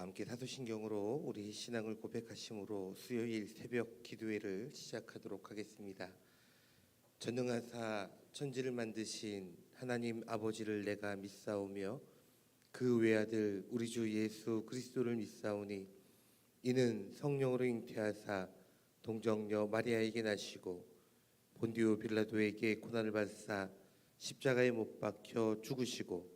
함께 사도신경으로 우리 신앙을 고백하심으로 수요일 새벽 기도회를 시작하도록 하겠습니다. 전능하사 천지를 만드신 하나님 아버지를 내가 믿사오며 그 외아들 우리 주 예수 그리스도를 믿사오니 이는 성령으로 잉태하사 동정녀 마리아에게 나시고 본디오 빌라도에게 고난을 받사 십자가에 못 박혀 죽으시고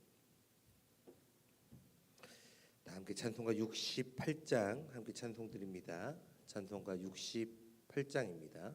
다 함께 찬송가 68장 함께 찬송 드립니다. 찬송가 68장입니다.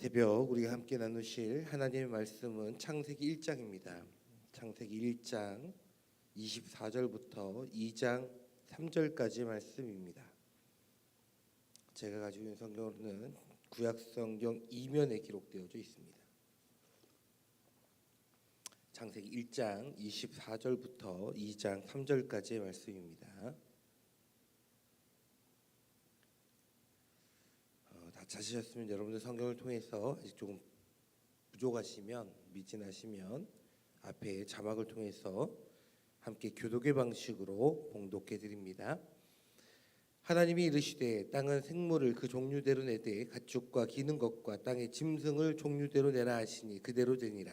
새벽 우리가 함께 나누실 하나님의 말씀은 창세기 1장입니다. 창세기 1장 24절부터 2장 3절까지 말씀입니다. 제가 가지고 있는 성경으로는 구약 성경 이면에 기록되어져 있습니다. 창세기 1장 24절부터 2장 3절까지의 말씀입니다. 찾으셨으면 여러분들 성경을 통해서 아직 조금 부족하시면 미진하시면 앞에 자막을 통해서 함께 교독의 방식으로 봉독해 드립니다. 하나님이 이르시되 땅은 생물을 그 종류대로 내되 가축과 기는 것과 땅의 짐승을 종류대로 내라 하시니 그대로 되니라.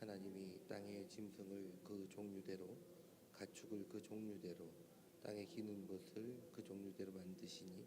하나님이 땅의 짐승을 그 종류대로 가축을 그 종류대로 땅에 기는 것을 그 종류대로 만드시니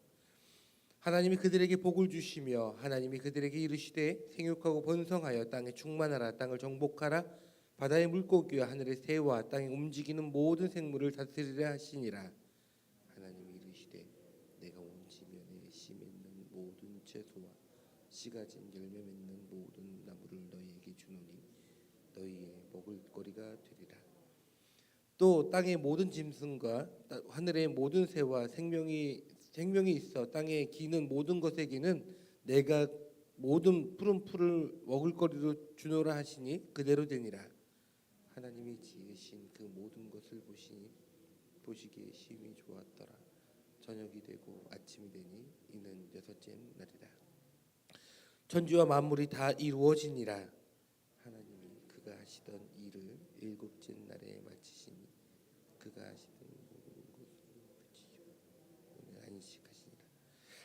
하나님이 그들에게 복을 주시며 하나님이 그들에게 이르시되 생육하고 번성하여 땅에 충만하라 땅을 정복하라. 바다의 물고기와 하늘의 새와 땅에 움직이는 모든 생물을 다스리라 하시니라. 하나님이 이르시되 내가 온 지면에 씨 맺는 모든 채소와 씨가 진 열매 맺는 모든 나무를 너희에게 주노니 너희의 먹을거리가 되리라. 또 땅의 모든 짐승과 따- 하늘의 모든 새와 생명이 생명이 있어 땅에 기는 모든 것에게는 내가 모든 푸른 풀을 먹을거리로 주노라 하시니 그대로 되니라 하나님이 지으신 그 모든 것을 보시니 보시기에 심히 좋았더라 저녁이 되고 아침이 되니 이는 여섯째 날이라. 천지와 만물이 다 이루어지니라. 하나님이 그가 하시던 일을 일곱째 날에 마치시니 그가 하시던 모든 것을 그치시고 오늘 안식하시니라.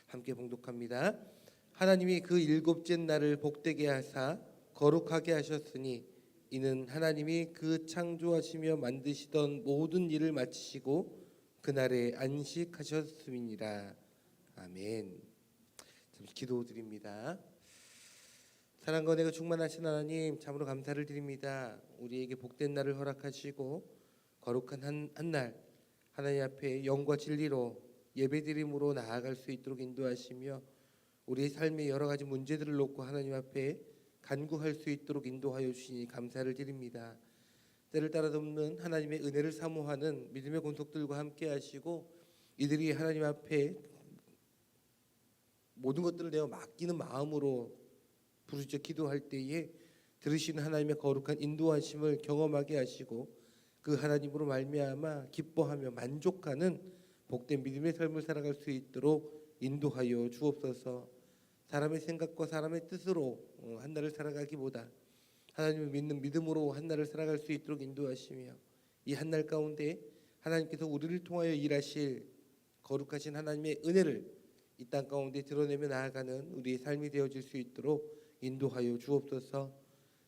함께 봉독합니다. 하나님이 그 일곱째 날을 복되게 하사 거룩하게 하셨으니 이는 하나님이 그 창조하시며 만드시던 모든 일을 마치시고 그날에 안식하셨음이니라. 아멘. 잠시 기도드립니다. 사랑과 은혜가 충만하신 하나님 참으로 감사를 드립니다. 우리에게 복된 날을 허락하시고 거룩한 한한날 하나님 앞에 영과 진리로 예배드림으로 나아갈 수 있도록 인도하시며 우리의 삶의 여러 가지 문제들을 놓고 하나님 앞에 간구할 수 있도록 인도하여 주시니 감사를 드립니다. 때를 따라 돕는 하나님의 은혜를 사모하는 믿음의 권속들과 함께 하시고 이들이 하나님 앞에 모든 것들을 내어 맡기는 마음으로 부르짖어 기도할 때에 들으시는 하나님의 거룩한 인도하심을 경험하게 하시고 그 하나님으로 말미암아 기뻐하며 만족하는 복된 믿음의 삶을 살아갈 수 있도록 인도하여 주옵소서. 사람의 생각과 사람의 뜻으로 어, 한 날을 살아가기보다 하나님을 믿는 믿음으로 한 날을 살아갈 수 있도록 인도하시며 이 한 날 가운데 하나님께서 우리를 통하여 일하실 거룩하신 하나님의 은혜를 이 땅 가운데 드러내며 나아가는 우리의 삶이 되어질 수 있도록 인도하여 주옵소서.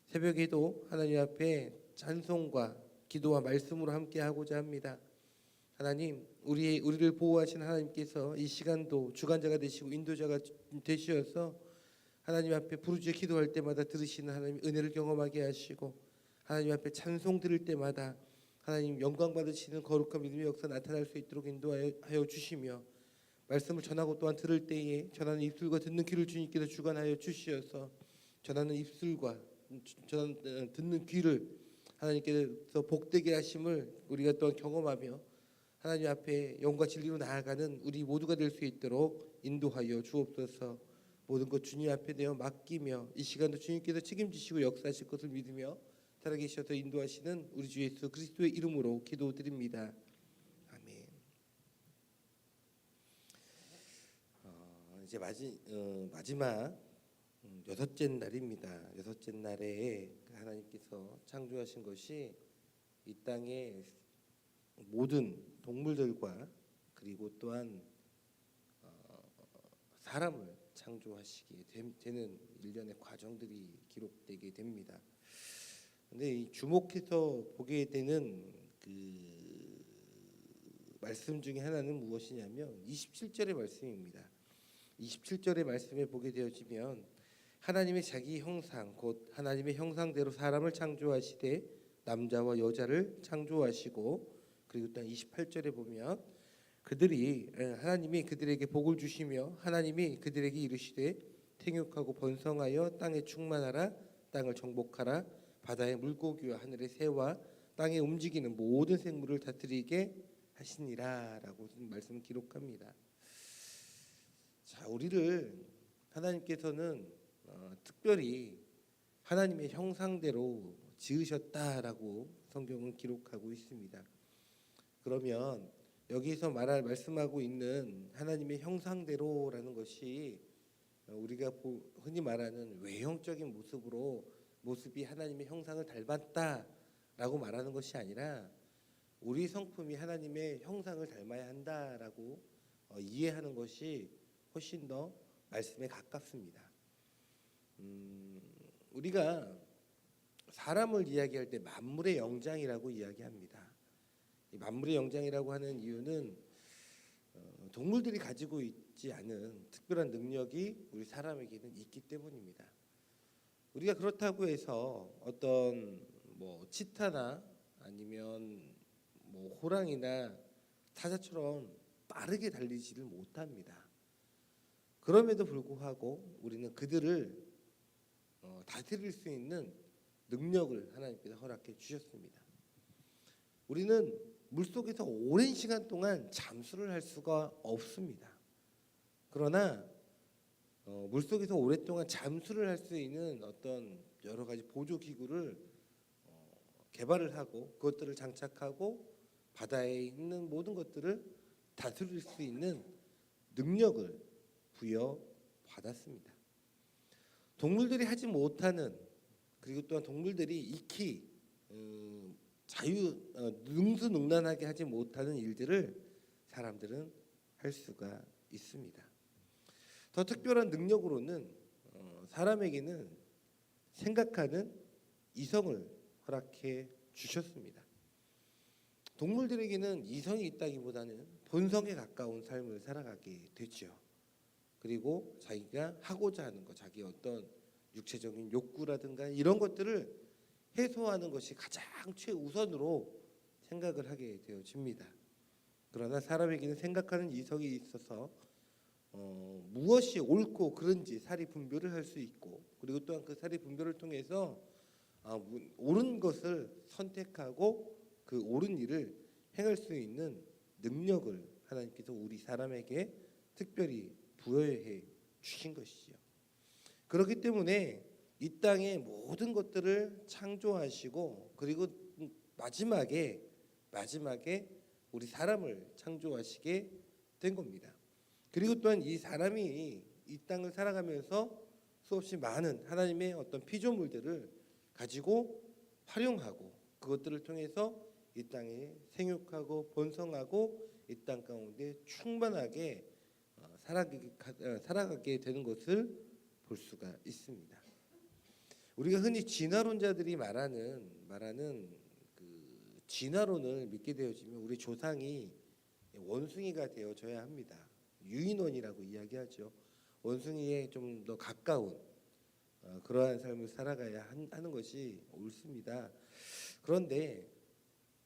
새벽에도 하나님 앞에 찬송과 기도와 말씀으로 함께 하고자 합니다. 하나님, 우리 우리를 보호하신 하나님께서 이 시간도 주관자가 되시고 인도자가 되시어서 하나님 앞에 부르짖어 기도할 때마다 들으시는 하나님 은혜를 경험하게 하시고 하나님 앞에 찬송 들을 때마다 하나님 영광 받으시는 거룩한 믿음의 역사 나타날 수 있도록 인도하여 주시며 말씀을 전하고 또한 들을 때에 전하는 입술과 듣는 귀를 주님께서 주관하여 주시어서 전하는 입술과 전 어, 듣는 귀를 하나님께서 복되게 하심을 우리가 또한 경험하며 하나님 앞에 영과 진리로 나아가는 우리 모두가 될 수 있도록 인도하여 주옵소서. 모든 것 주님 앞에 내어 맡기며 이 시간도 주님께서 책임지시고 역사하실 것을 믿으며 살아계셔서 인도하시는 우리 주 예수 그리스도의 이름으로 기도드립니다. 아멘. 어, 이제 마지, 어, 마지막 음, 여섯째 날입니다. 여섯째 날에 하나님께서 창조하신 것이 이 땅의 모든 동물들과 그리고 또한 어, 사람을 창조하시게 됨- 되는 일련의 과정들이 기록되게 됩니다. 근데 이 주목해서 보게 되는 그 말씀 중에 하나는 무엇이냐면 27절의 말씀입니다. 27절의 말씀에 보게 되어지면 하나님의 자기 형상 곧 하나님의 형상대로 사람을 창조하시되 남자와 여자를 창조하시고 그리고 또 28절에 보면 그들이 에, 하나님이 그들에게 복을 주시며 하나님이 그들에게 이르시되 생육하고 번성하여 땅에 충만하라 땅을 정복하라 바다의 물고기와 하늘의 새와 땅에 움직이는 모든 생물을 다스리게 하시니라라고 말씀을 기록합니다. 자, 우리를 하나님께서는 어, 특별히 하나님의 형상대로 지으셨다라고 성경은 기록하고 있습니다. 그러면 여기서 말할 말씀하고 있는 하나님의 형상대로라는 것이 어, 우리가 보- 흔히 말하는 외형적인 모습으로 모습이 하나님의 형상을 닮았다라고 말하는 것이 아니라 우리 성품이 하나님의 형상을 닮아야 한다라고 어, 이해하는 것이 훨씬 더 말씀에 가깝습니다. 음, 우리가 사람을 이야기할 때 만물의 영장이라고 이야기합니다. 이 만물의 영장이라고 하는 이유는 어, 동물들이 가지고 있지 않은 특별한 능력이 우리 사람에게는 있기 때문입니다. 우리가 그렇다고 해서 어떤 뭐 치타나 아니면 뭐 호랑이나 사자처럼 빠르게 달리지를 못합니다. 그럼에도 불구하고 우리는 그들을 어, 다스릴 수 있는 능력을 하나님께서 허락해 주셨습니다. 우리는 물 속에서 오랜 시간 동안 잠수를 할 수가 없습니다. 그러나 어, 물 속에서 오랫동안 잠수를 할 수 있는 어떤 여러 가지 보조 기구를 어, 개발을 하고 그것들을 장착하고 바다에 있는 모든 것들을 다스릴 수 있는 능력을 부여받았습니다. 동물들이 하지 못하는 그리고 또한 동물들이 익히 음, 자유 어, 능수능란하게 하지 못하는 일들을 사람들은 할 수가 있습니다. 더 특별한 능력으로는 어, 사람에게는 생각하는 이성을 허락해 주셨습니다. 동물들에게는 이성이 있다기보다는 본성에 가까운 삶을 살아가게 되죠. 그리고 자기가 하고자 하는 것, 자기 어떤 육체적인 욕구라든가 이런 것들을 해소하는 것이 가장 최우선으로 생각을 하게 되어집니다. 그러나 사람에게는 생각하는 이성이 있어서 어, 무엇이 옳고 그른지 사리 분별을 할 수 있고 그리고 또한 그 사리 분별을 통해서 아, 무- 옳은 것을 선택하고 그 옳은 일을 행할 수 있는 능력을 하나님께서 우리 사람에게 특별히 부여해 주신 것이지요. 그렇기 때문에 이 땅의 모든 것들을 창조하시고 그리고 마지막에 마지막에 우리 사람을 창조하시게 된 겁니다. 그리고 또한 이 사람이 이 땅을 살아가면서 수없이 많은 하나님의 어떤 피조물들을 가지고 활용하고 그것들을 통해서 이 땅에 생육하고 번성하고 이 땅 가운데 충만하게 어, 어, 살아가게 되는 것을 볼 수가 있습니다. 우리가 흔히 진화론자들이 말하는 말하는 그 진화론을 믿게 되어지면 우리 조상이 원숭이가 되어져야 합니다. 유인원이라고 이야기하죠. 원숭이에 좀 더 가까운 어, 그러한 삶을 살아가야 한- 하는 것이 옳습니다. 그런데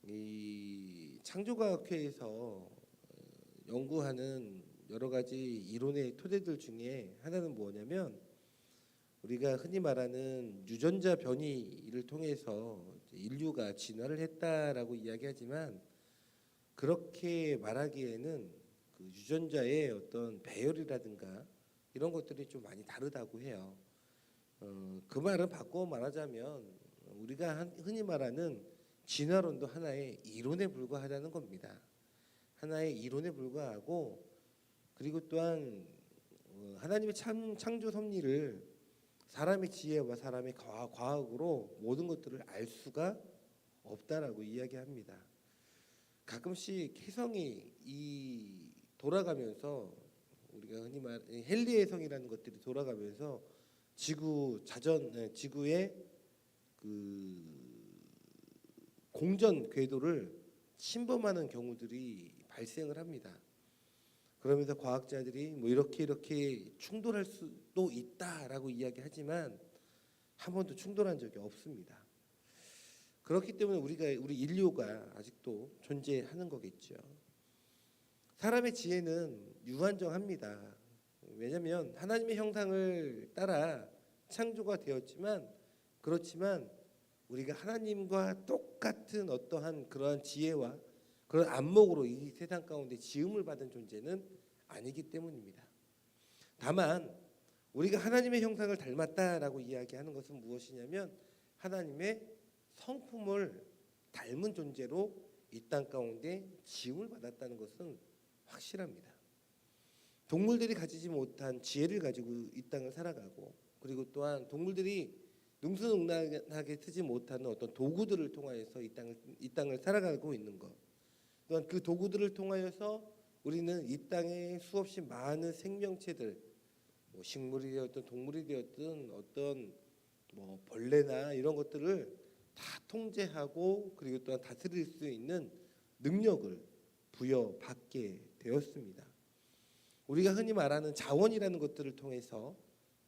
이 창조과학회에서 어, 연구하는 여러 가지 이론의 토대들 중에 하나는 뭐냐면 우리가 흔히 말하는 유전자 변이를 통해서 인류가 진화를 했다라고 이야기하지만 그렇게 말하기에는 그 유전자의 어떤 배열이라든가 이런 것들이 좀 많이 다르다고 해요. 어, 그 말을 바꿔 말하자면 우리가 한- 흔히 말하는 진화론도 하나의 이론에 불과하다는 겁니다. 하나의 이론에 불과하고 그리고 또한 어, 하나님의 참, 창조 섭리를 사람의 지혜와 사람의 과학, 과학으로 모든 것들을 알 수가 없다라고 이야기합니다. 가끔씩 혜성이 이 돌아가면서 우리가 흔히 말 헨리 혜성이라는 것들이 돌아가면서 지구 자전 네, 지구의 그 공전 궤도를 침범하는 경우들이 발생을 합니다. 그러면서 과학자들이 뭐 이렇게 이렇게 충돌할 수도 있다라고 이야기하지만 한 번도 충돌한 적이 없습니다. 그렇기 때문에 우리가 우리 인류가 아직도 존재하는 거겠죠. 사람의 지혜는 유한정합니다. 왜냐하면 하나님의 형상을 따라 창조가 되었지만 그렇지만 우리가 하나님과 똑같은 어떠한 그러한 지혜와 그런 안목으로 이 세상 가운데 지음을 받은 존재는 아니기 때문입니다. 다만 우리가 하나님의 형상을 닮았다라고 이야기하는 것은 무엇이냐면 하나님의 성품을 닮은 존재로 이 땅 가운데 지음을 받았다는 것은 확실합니다. 동물들이 가지지 못한 지혜를 가지고 이 땅을 살아가고 그리고 또한 동물들이 능수능란하게 쓰지 못하는 어떤 도구들을 통하여서 이 땅을 이 땅을 살아가고 있는 것. 또한 그 도구들을 통하여서 우리는 이 땅에 수없이 많은 생명체들, 뭐 식물이 되었든 동물이 되었든 어떤 뭐 벌레나 이런 것들을 다 통제하고 그리고 또한 다스릴 수 있는 능력을 부여받게 되었습니다. 우리가 흔히 말하는 자원이라는 것들을 통해서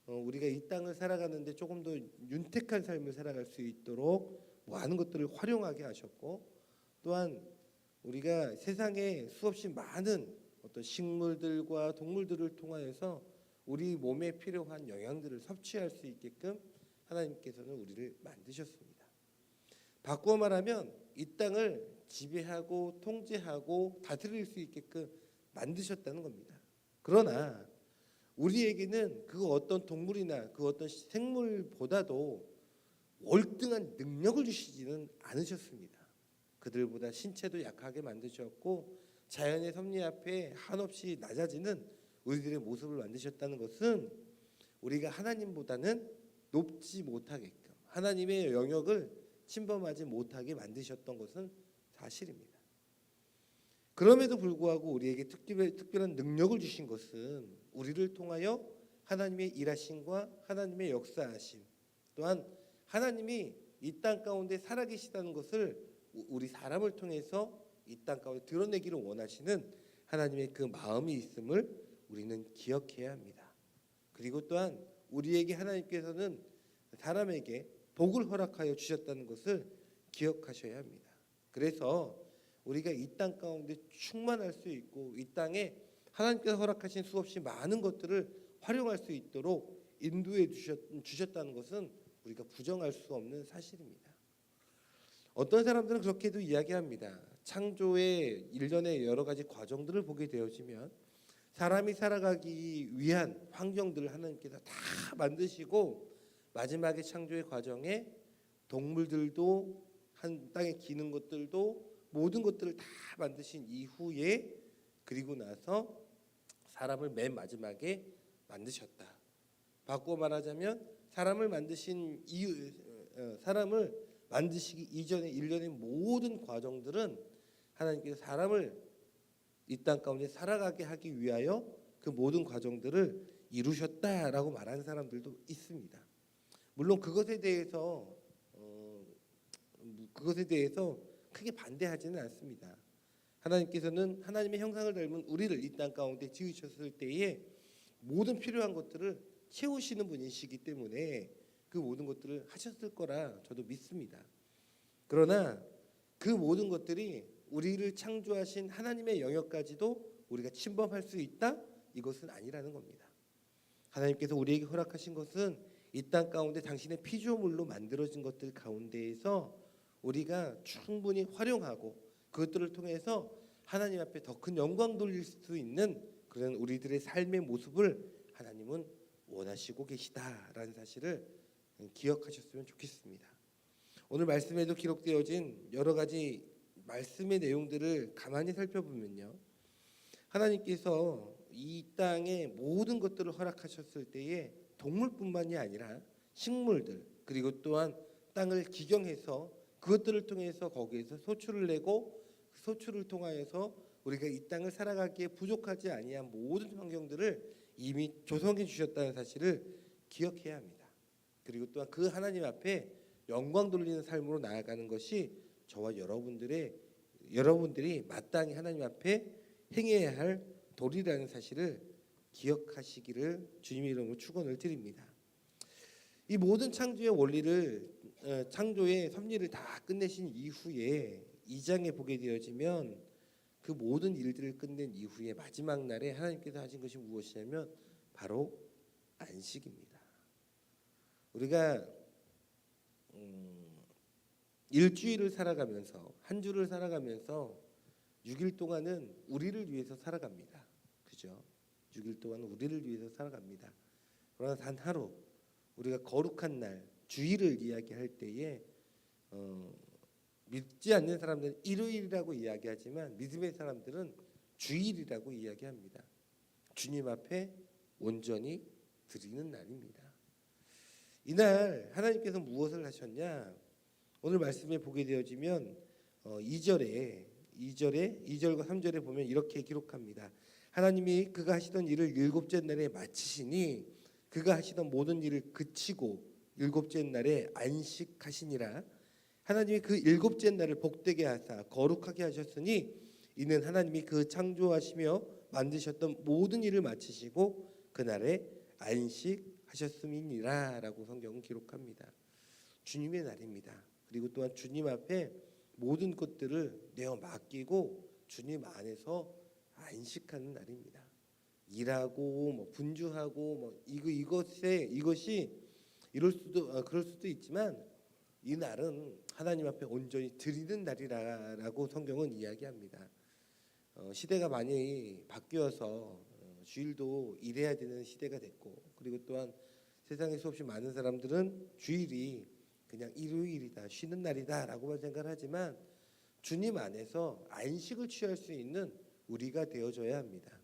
어, 우리가 이 땅을 살아가는데 조금 더 윤택한 삶을 살아갈 수 있도록 많은 것들을 활용하게 하셨고 또한 우리가 세상에 수없이 많은 어떤 식물들과 동물들을 통하여서 우리 몸에 필요한 영양들을 섭취할 수 있게끔 하나님께서는 우리를 만드셨습니다. 바꾸어 말하면 이 땅을 지배하고 통제하고 다스릴 수 있게끔 만드셨다는 겁니다. 그러나 우리에게는 그 어떤 동물이나 그 어떤 생물보다도 월등한 능력을 주시지는 않으셨습니다. 그들보다 신체도 약하게 만드셨고 자연의 섭리 앞에 한없이 낮아지는 우리들의 모습을 만드셨다는 것은 우리가 하나님보다는 높지 못하게끔 하나님의 영역을 침범하지 못하게 만드셨던 것은 사실입니다. 그럼에도 불구하고 우리에게 특별, 특별한 능력을 주신 것은 우리를 통하여 하나님의 일하심과 하나님의 역사하심 또한 하나님이 이 땅 가운데 살아계시다는 것을 우- 우리 사람을 통해서 이 땅 가운데 드러내기를 원하시는 하나님의 그 마음이 있음을 우리는 기억해야 합니다. 그리고 또한 우리에게 하나님께서는 사람에게 복을 허락하여 주셨다는 것을 기억하셔야 합니다. 그래서 우리가 이 땅 가운데 충만할 수 있고 이 땅에 하나님께서 허락하신 수없이 많은 것들을 활용할 수 있도록 인도해 주셨, 주셨다는 것은 우리가 부정할 수 없는 사실입니다. 어떤 사람들은 그렇게도 이야기합니다. 창조의 일련의 여러 가지 과정들을 보게 되어지면 사람이 살아가기 위한 환경들을 하나님께서 다 만드시고 마지막에 창조의 과정에 동물들도 한 땅에 기는 것들도 모든 것들을 다 만드신 이후에 그리고 나서 사람을 맨 마지막에 만드셨다. 바꾸어 말하자면 사람을 만드신 이유 어, 사람을 만드시기 이전의 일련의 모든 과정들은 하나님께서 사람을 이 땅 가운데 살아가게 하기 위하여 그 모든 과정들을 이루셨다라고 말하는 사람들도 있습니다. 물론 그것에 대해서 어, 그것에 대해서 크게 반대하지는 않습니다. 하나님께서는 하나님의 형상을 닮은 우리를 이 땅 가운데 지으셨을 때에 모든 필요한 것들을 채우시는 분이시기 때문에 그 모든 것들을 하셨을 거라 저도 믿습니다. 그러나 그 모든 것들이 우리를 창조하신 하나님의 영역까지도 우리가 침범할 수 있다? 이것은 아니라는 겁니다. 하나님께서 우리에게 허락하신 것은 이 땅 가운데 당신의 피조물로 만들어진 것들 가운데에서 우리가 충분히 활용하고 그것들을 통해서 하나님 앞에 더 큰 영광 돌릴 수 있는 그런 우리들의 삶의 모습을 하나님은 원하시고 계시다라는 사실을 기억하셨으면 좋겠습니다. 오늘 말씀에도 기록되어진 여러 가지 말씀의 내용들을 가만히 살펴보면요. 하나님께서 이 땅의 모든 것들을 허락하셨을 때에 동물뿐만이 아니라 식물들 그리고 또한 땅을 기경해서 그것들을 통해서 거기에서 소출을 내고 그 소출을 통하여서 우리가 이 땅을 살아가기에 부족하지 아니한 모든 환경들을 이미 조성해 주셨다는 사실을 기억해야 합니다. 그리고 또한 그 하나님 앞에 영광 돌리는 삶으로 나아가는 것이 저와 여러분들의 여러분들이 마땅히 하나님 앞에 행해야 할 도리라는 사실을 기억하시기를 주님의 이름으로 축원을 드립니다. 이 모든 창조의 원리를 어, 창조의 섭리를 다 끝내신 이후에 이 장에 보게 되어지면 그 모든 일들을 끝낸 이후에 마지막 날에 하나님께서 하신 것이 무엇이냐면 바로 안식입니다. 우리가 음, 일주일을 살아가면서 한 주를 살아가면서 6일 동안은 우리를 위해서 살아갑니다. 그죠? 6일 동안 우리를 위해서 살아갑니다. 그러나 단 하루 우리가 거룩한 날 주일을 이야기할 때에 어, 믿지 않는 사람들은 일요일이라고 이야기하지만 믿음의 사람들은 주일이라고 이야기합니다. 주님 앞에 온전히 드리는 날입니다. 이날 하나님께서 무엇을 하셨냐? 오늘 말씀에 보게 되어지면 어, 2절에 2절에 2절과 3절에 보면 이렇게 기록합니다. 하나님이 그가 하시던 일을 일곱째 날에 마치시니 그가 하시던 모든 일을 그치고 일곱째 날에 안식하시니라. 하나님이 그 일곱째 날을 복되게 하사 거룩하게 하셨으니 이는 하나님이 그 창조하시며 만드셨던 모든 일을 마치시고 그날에 안식 하셨음이니라 라고 성경은 기록합니다. 주님의 날입니다. 그리고 또한 주님 앞에 모든 것들을 내어 맡기고 주님 안에서 안식하는 날입니다. 일하고 뭐 분주하고 뭐 이거 이것에 이것이 이럴 수도 어, 그럴 수도 있지만 이 날은 하나님 앞에 온전히 드리는 날이라고 성경은 이야기합니다. 어, 시대가 많이 바뀌어서 어, 주일도 일해야 되는 시대가 됐고 그리고 또한 세상에 수없이 많은 사람들은 주일이 그냥 일요일이다 쉬는 날이다라고만 생각하지만 주님 안에서 안식을 취할 수 있는 우리가 되어줘야 합니다.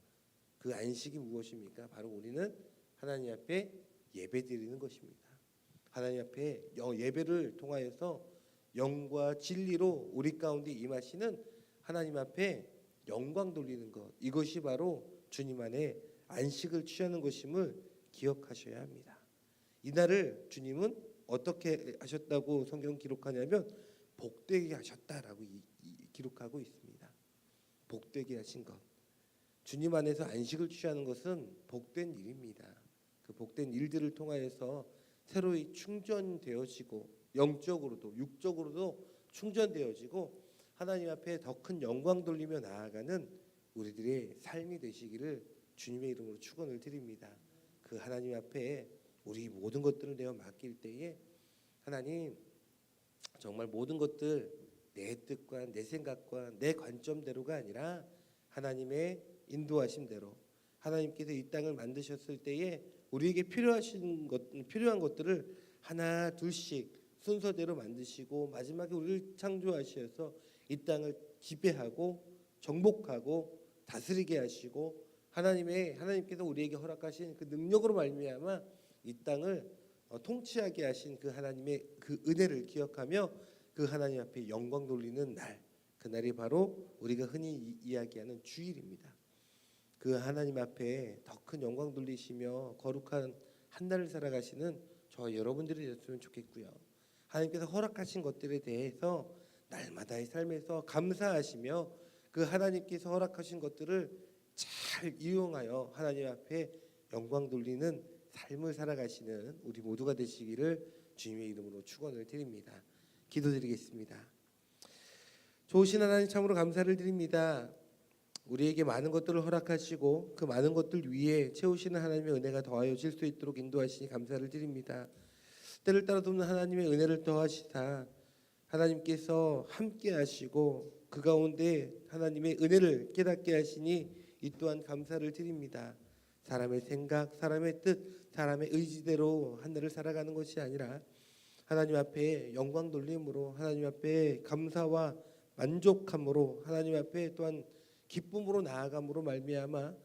그 안식이 무엇입니까? 바로 우리는 하나님 앞에 예배드리는 것입니다. 하나님 앞에 영- 예배를 통하여서 영과 진리로 우리 가운데 임하시는 하나님 앞에 영광 돌리는 것 이것이 바로 주님 안에 안식을 취하는 것임을 기억하셔야 합니다. 이날을 주님은 어떻게 하셨다고 성경 기록하냐면 복되게 하셨다라고 이- 이- 기록하고 있습니다. 복되게 하신 것. 주님 안에서 안식을 취하는 것은 복된 일입니다. 그 복된 일들을 통하여서 새로이 충전되어지고 영적으로도 육적으로도 충전되어지고 하나님 앞에 더 큰 영광 돌리며 나아가는 우리들의 삶이 되시기를 주님의 이름으로 축원을 드립니다. 그 하나님 앞에 우리 모든 것들을 내어 맡길 때에 하나님 정말 모든 것들 내 뜻과 내 생각과 내 관점대로가 아니라 하나님의 인도하심대로 하나님께서 이 땅을 만드셨을 때에 우리에게 필요하신 것 필요한 것들을 하나 둘씩 순서대로 만드시고 마지막에 우리를 창조하셔서 이 땅을 지배하고 정복하고 다스리게 하시고 하나님의 하나님께서 우리에게 허락하신 그 능력으로 말미암아 이 땅을 어, 통치하게 하신 그 하나님의 그 은혜를 기억하며 그 하나님 앞에 영광 돌리는 날 그날이 바로 우리가 흔히 이- 이야기하는 주일입니다. 그 하나님 앞에 더 큰 영광 돌리시며 거룩한 한 날을 살아가시는 저 여러분들이 됐으면 좋겠고요. 하나님께서 허락하신 것들에 대해서 날마다의 삶에서 감사하시며 그 하나님께서 허락하신 것들을 잘 이용하여 하나님 앞에 영광 돌리는 삶을 살아가시는 우리 모두가 되시기를 주님의 이름으로 축원을 드립니다. 기도드리겠습니다. 좋으신 하나님 참으로 감사를 드립니다. 우리에게 많은 것들을 허락하시고 그 많은 것들 위에 채우시는 하나님의 은혜가 더하여질 수 있도록 인도하시니 감사를 드립니다. 때를 따라 돕는 하나님의 은혜를 더하시다. 하나님께서 함께 하시고 그 가운데 하나님의 은혜를 깨닫게 하시니 이 또한 감사를 드립니다. 사람의 생각, 사람의 뜻, 사람의 의지대로 하늘을 살아가는 것이 아니라 하나님 앞에 영광 돌림으로 하나님 앞에 감사와 만족함으로 하나님 앞에 또한 기쁨으로 나아감으로 말미암아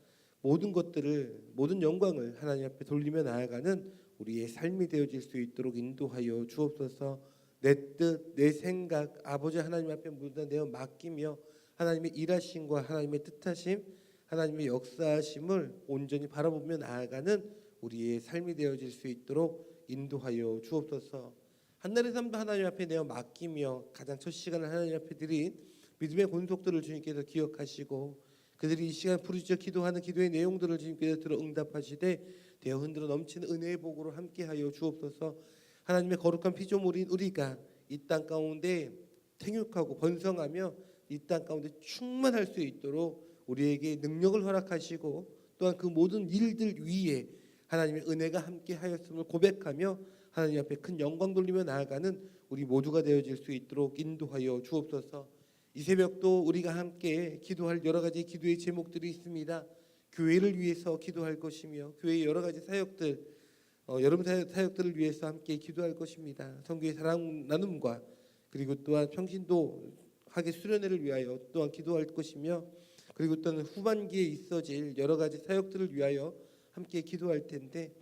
모든 것들을 모든 영광을 하나님 앞에 돌리며 나아가는 우리의 삶이 되어질 수 있도록 인도하여 주옵소서. 내 뜻, 내 생각, 아버지 하나님 앞에 모두 다 내어 맡기며 하나님의 일하심과 하나님의 뜻하심, 하나님의 역사하심을 온전히 바라보며 나아가는 우리의 삶이 되어질 수 있도록 인도하여 주옵소서. 한날의 삶도 하나님 앞에 내어 맡기며 가장 첫 시간을 하나님 앞에 드린 믿음의 권속들을 주님께서 기억하시고 그들이 이 시간 부르짖어 기도하는 기도의 내용들을 주님께서 들어 응답하시되 되어 흔들어 넘치는 은혜의 복으로 함께하여 주옵소서. 하나님의 거룩한 피조물인 우리가 이 땅 가운데 생육하고 번성하며 이 땅 가운데 충만할 수 있도록 우리에게 능력을 허락하시고 또한 그 모든 일들 위에 하나님의 은혜가 함께 하였음을 고백하며 하나님 앞에 큰 영광 돌리며 나아가는 우리 모두가 되어질 수 있도록 인도하여 주옵소서. 이 새벽도 우리가 함께 기도할 여러 가지 기도의 제목들이 있습니다. 교회를 위해서 기도할 것이며 교회의 여러 가지 사역들 어, 여러분 사역, 사역들을 위해서 함께 기도할 것입니다. 성교의 사랑 나눔과 그리고 또한 평신도 학예 수련회를 위하여 또한 기도할 것이며 그리고 또한 후반기에 있어질 여러 가지 사역들을 위하여 함께 기도할 텐데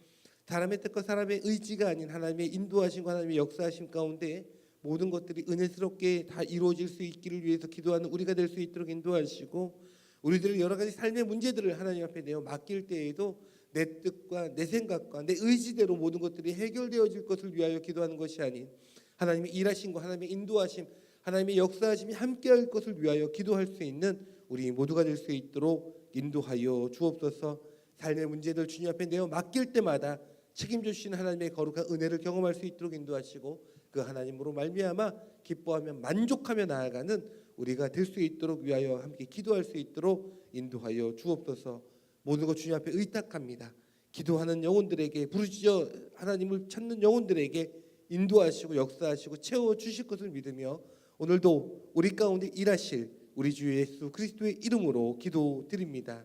사람의 뜻과 사람의 의지가 아닌 하나님의 인도하심과 하나님의 역사하심 가운데 모든 것들이 은혜스럽게 다 이루어질 수 있기를 위해서 기도하는 우리가 될 수 있도록 인도하시고 우리들의 여러 가지 삶의 문제들을 하나님 앞에 내어 맡길 때에도 내 뜻과 내 생각과 내 의지대로 모든 것들이 해결되어질 것을 위하여 기도하는 것이 아닌 하나님의 일하심과 하나님의 인도하심, 하나님의 역사하심이 함께할 것을 위하여 기도할 수 있는 우리 모두가 될 수 있도록 인도하여 주옵소서. 삶의 문제들 주님 앞에 내어 맡길 때마다 책임져 주시는 하나님의 거룩한 은혜를 경험할 수 있도록 인도하시고 그 하나님으로 말미암아 기뻐하며 만족하며 나아가는 우리가 될 수 있도록 위하여 함께 기도할 수 있도록 인도하여 주옵소서. 모든 것 주님 앞에 의탁합니다. 기도하는 영혼들에게 부르짖어 하나님을 찾는 영혼들에게 인도하시고 역사하시고 채워 주실 것을 믿으며 오늘도 우리 가운데 일하실 우리 주 예수 그리스도의 이름으로 기도드립니다.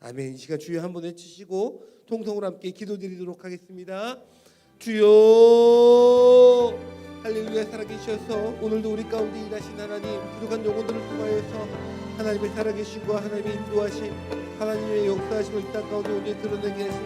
아멘. 이 시간 주여 한번 외치시고 통성으로 함께 기도드리도록 하겠습니다. 주여 할렐루야 살아계셔서 오늘도 우리 가운데 일하신 하나님 부족한 영혼들을 통하여서 하나님의 살아계심과 하나님의 인도하심 하나님의 역사하심을 이 땅 가운데 온전히 드러내게 하신